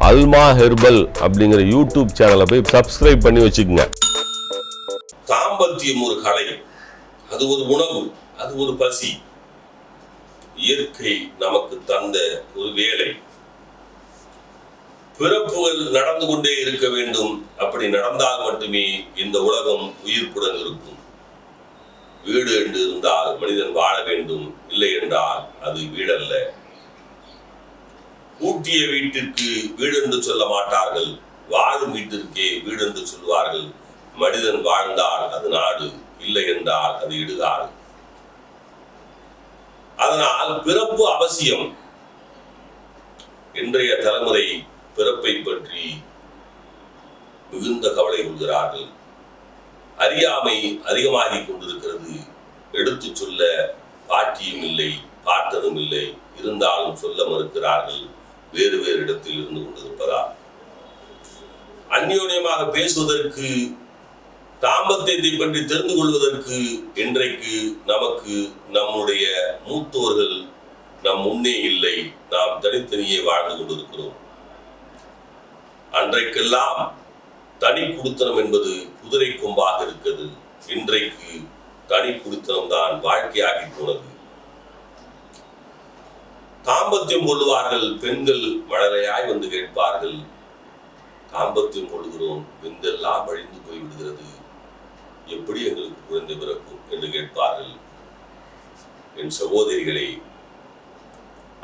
அல்மா herbal அப்படிங்கிற YouTube சேனலை போய் சப்ஸ்கிரைப் பண்ணி வச்சுக்கோங்க. தாம்பத்தியம் ஒரு கலை. அது ஒரு உணவு அது ஒரு பசி. இயற்கை நமக்கு தந்த ஒரு வேலை. பிறப்புகள் நடந்து கொண்டே இருக்க வேண்டும். அப்படி நடந்தால் மட்டுமே இந்த உலகம் உயிர்ப்புடன் இருக்கும். வீடு என்று இருந்தால் மனிதன் வாழ வேண்டும். இல்லை என்றால் அது வீடல்ல. பூட்டிய வீட்டிற்கு வீடு என்று சொல்ல மாட்டார்கள். வாழும் வீட்டிற்கே வீடு என்று சொல்வார்கள் மனிதன் வாழ்ந்தால் அது நாடு இல்லை என்றால் அது இடுகாடு. அதனால் பிறப்பு அவசியம். இன்றைய தலைமுறை பிறப்பை பற்றி மிகுந்த கவலை கொள்கிறார்கள். அறியாமை அதிகமாகிக் கொண்டிருக்கிறது. எடுத்து சொல்ல பாட்டியும் இல்லை பார்த்ததும் இல்லை இருந்தாலும் சொல்ல மறுக்கிறார்கள். வேறு வேறு இடத்தில் இருந்து கொண்டிருப்பதால். அந்யோன்யமாக பேசுவதற்கு தாம்பத்தியத்தை பற்றி தெரிந்து கொள்வதற்கு இன்றைக்கு நமக்கு நம்முடைய மூத்தோர்கள் நம் முன்னே இல்லை. நாம் தனித்தனியே வாழ்ந்து கொண்டிருக்கிறோம். அன்றைக்கெல்லாம் தனி குடுத்தனம் என்பது குதிரை கொம்பாக இருக்கிறது. இன்றைக்கு தனி குடுத்தனம் தான் வாழ்க்கையாகி போனது. தாம்பத்தியம் கொள்ளுவார்கள் பெண்கள் மழலையாய் வந்து கேட்பார்கள். தாம்பத்தியம் கொள்கிறோம் வெந்தெல்லாம் அழிந்து போய் விடுகிறது எப்படி எங்களுக்கு குழந்தை பிறக்கும் என்று கேட்பார்கள். என் சகோதரிகளே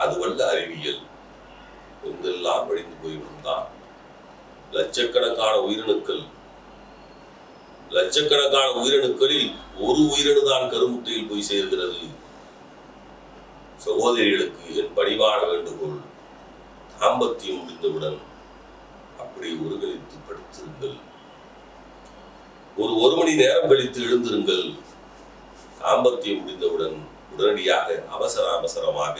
அதுவல்ல அறிவியல். வெந்தெல்லாம் அழிந்து போய்விடும் தான். லட்சக்கணக்கான உயிரணுக்கள் லட்சக்கணக்கான உயிரணுக்களில் ஒரு உயிரணு தான் கருமுட்டையில் போய் சேர்கிறது. சகோதரிகளுக்கு என் பணிவான வேண்டுகோள் தாம்பத்தியம் முடிந்தவுடன் அப்படி ஒருங்கிணைத்து படுத்திருங்கள். ஒரு ஒரு மணி நேரம் கழித்து எழுந்திருங்கள். தாம்பத்தியம் முடிந்தவுடன் உடனடியாக அவசர அவசரமாக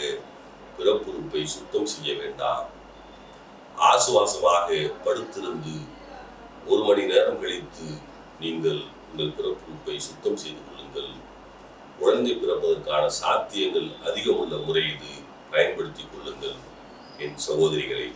பிறப்புறுப்பை சுத்தம் செய்ய வேண்டாம். ஆசுவாசமாக படுத்திருந்து ஒரு மணி நேரம் கழித்து நீங்கள் உங்கள் பிறப்புறுப்பை சுத்தம் செய்து கொள்ளுங்கள். குழந்தை பிறப்பதற்கான சாத்தியங்கள் அதிகமுள்ள முறை இது பயன்படுத்திக் கொள்ளுங்கள் என் சகோதரிகளை.